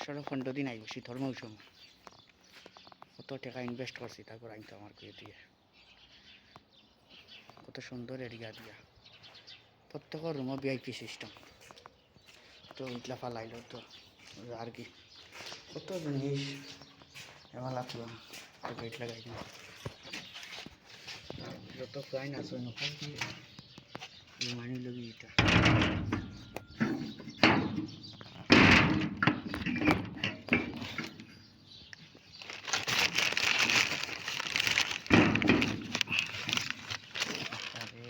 বছরও পনেরো দিন আইব শীতল মৌসুম কত টাকা ইনভেস্ট করছি তারপর আনতো আমার কুয়ে দিয়ে। কত সুন্দর এরিয়া দিয়া। প্রত্যেকের রুমও ভিআইপি সিস্টেম তো ইটলা ফালাইল তো আর কি কত জিনিস এবার লাগল তো গেট লাগাই দিন যত ফাইন আছে কি মানি লগি এটা আরে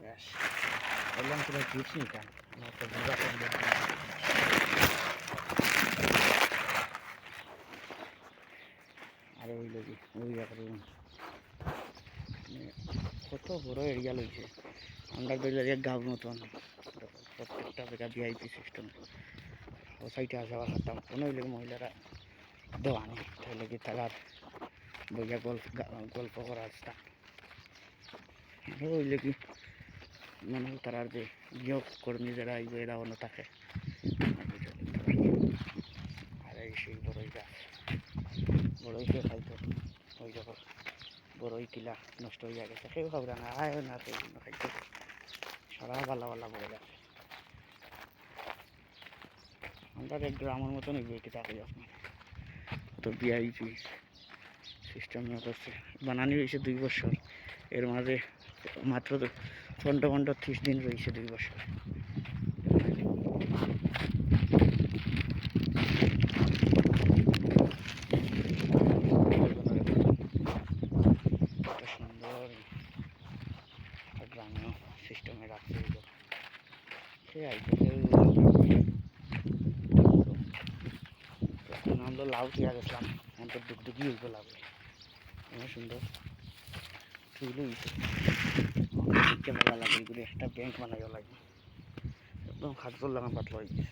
ব্যাস বললাম তোরা চিপস নিতাম আমার তো বুড়া করবে আর ওই লোক ওই মানে কত বড় এরিয়া লইছে আমরা বেরিয়ে এক মতন প্রত্যেকটা জায়গা ভিআইপি সিস্টেম ও সাইডে আসা খাতাম কোনো মহিলারা দেওয়ানি তাহলে কি তারার বইয়া গল্প গল্প করার স্থান হইলে কি? মানে তারার যে নিয়োগ কর্মী যারা আইব অন্য থাকে আর এই সেই বড়ই গাছ। খাইতো ওই যখন বড়ই কিলা নষ্ট হইয়া গেছে। সেও খাব না, আয় না তো এগুলো খাইতো। সারা পাল্লা পাল্লা বড় গাছ। আমরা গ্রামের মতন এগিয়ে কি তাকে আপনার তো বিআইপি সিস্টেম করছে বানানি হয়েছে দুই বছর। এর মাঝে মাত্র পনেরো পনেরো ত্রিশ দিন রয়েছে দুই বছর। সিস্টেমে রাখছে। এগুলো সে আমরা লাউ দিয়া গেছিলাম। এখন তো ডুকডুকি হইব লাউ। অনেক সুন্দর। চুলো হইছে। দেখতে লাগে একটা ব্যাংক বানাইও লাগে একদম খাদ্য লাগান পাতলা হয়ে গেছে